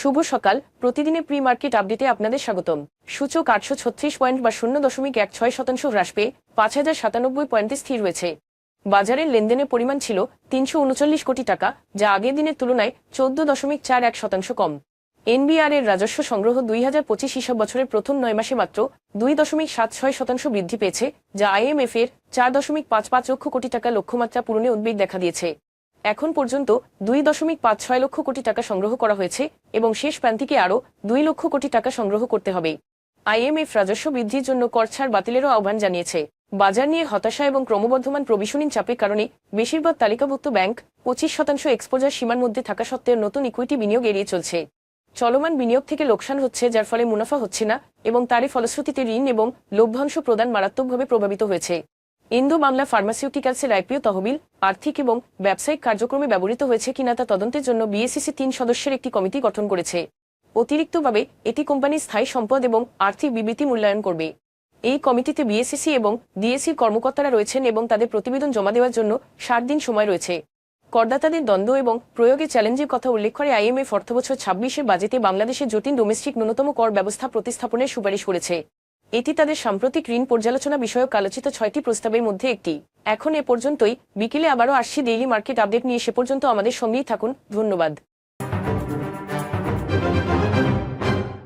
শুভ সকাল। প্রতিদিনের pre market আপডেটে আপনাদের স্বাগতম। সূচক আটশো ছত্রিশ পয়েন্ট বা শূন্য দশমিক এক ছয় শতাংশ হ্রাস পেয়ে পাঁচ হাজার সাতানব্বই পয়েন্টে স্থির রয়েছে। বাজারের লেনদেনের পরিমাণ ছিল তিনশো উনচল্লিশ কোটি টাকা, যা আগের দিনের তুলনায় চোদ্দ দশমিক চার এক শতাংশ কম। এনবিআর এর রাজস্ব সংগ্রহ দুই হাজার পঁচিশ হিসাব বছরের প্রথম নয় মাসে মাত্র দুই দশমিক সাত ছয় শতাংশ বৃদ্ধি পেয়েছে, যা আইএমএফ এর চার দশমিক পাঁচ পাঁচ লক্ষ কোটি টাকা লক্ষ্যমাত্রা পূরণে উদ্বেগ দেখা দিয়েছে। এখন পর্যন্ত দুই দশমিক পাঁচ ছয় লক্ষ কোটি টাকা সংগ্রহ করা হয়েছে এবং শেষ প্রান্তিকে আরও দুই লক্ষ কোটি টাকা সংগ্রহ করতে হবে। আইএমএফ রাজস্ব বৃদ্ধির জন্য কর ছাড় বাতিলেরও আহ্বান জানিয়েছে। বাজার নিয়ে হতাশা এবং ক্রমবর্ধমান প্রবিশনীন চাপের কারণে বেশিরভাগ তালিকাভুক্ত ব্যাংক পঁচিশ শতাংশ এক্সপোজার সীমার মধ্যে থাকা সত্ত্বেও নতুন ইকুইটি বিনিয়োগ এড়িয়ে চলছে। চলমান বিনিয়োগ থেকে লোকসান হচ্ছে, যার ফলে মুনাফা হচ্ছে না এবং তারই ফলশ্রুতিতে ঋণ এবং লভ্যাংশ প্রদান মারাত্মকভাবে প্রভাবিত হয়েছে। ইন্দো বাংলা ফার্মাসিউটিক্যালসের আইপিও তহবিল, আর্থিক এবং ব্যবসায়িক কার্যক্রমে ব্যবহৃত হয়েছে কিনা তা তদন্তের জন্য বিএসসিসি তিন সদস্যের একটি কমিটি গঠন করেছে। অতিরিক্তভাবে এটি কোম্পানির স্থায়ী সম্পদ এবং আর্থিক বিবৃতি মূল্যায়ন করবে। এই কমিটিতে বিএসসিসি এবং ডিএসসির কর্মকর্তারা রয়েছেন এবং তাদের প্রতিবেদন জমা দেওয়ার জন্য ষাট দিন সময় রয়েছে। করদাতাদের দ্বন্দ্ব এবং প্রয়োগে চ্যালেঞ্জের কথা উল্লেখ করে আইএমএফ অর্থবছর ছাব্বিশের বাজেটে বাংলাদেশের জটিল ডোমেস্টিক ন্যূনতম কর ব্যবস্থা প্রতিস্থাপনের সুপারিশ করেছে। এটি তাদের সাম্প্রতিক ঋণ পর্যালোচনা বিষয়ক আলোচিত ছয়টি প্রস্তাবের মধ্যে একটি। এখন এ পর্যন্তই। বিকেলে আবারও আসছি ডেইলি মার্কেট আপডেট নিয়ে। সে পর্যন্ত আমাদের সঙ্গেই থাকুন। ধন্যবাদ।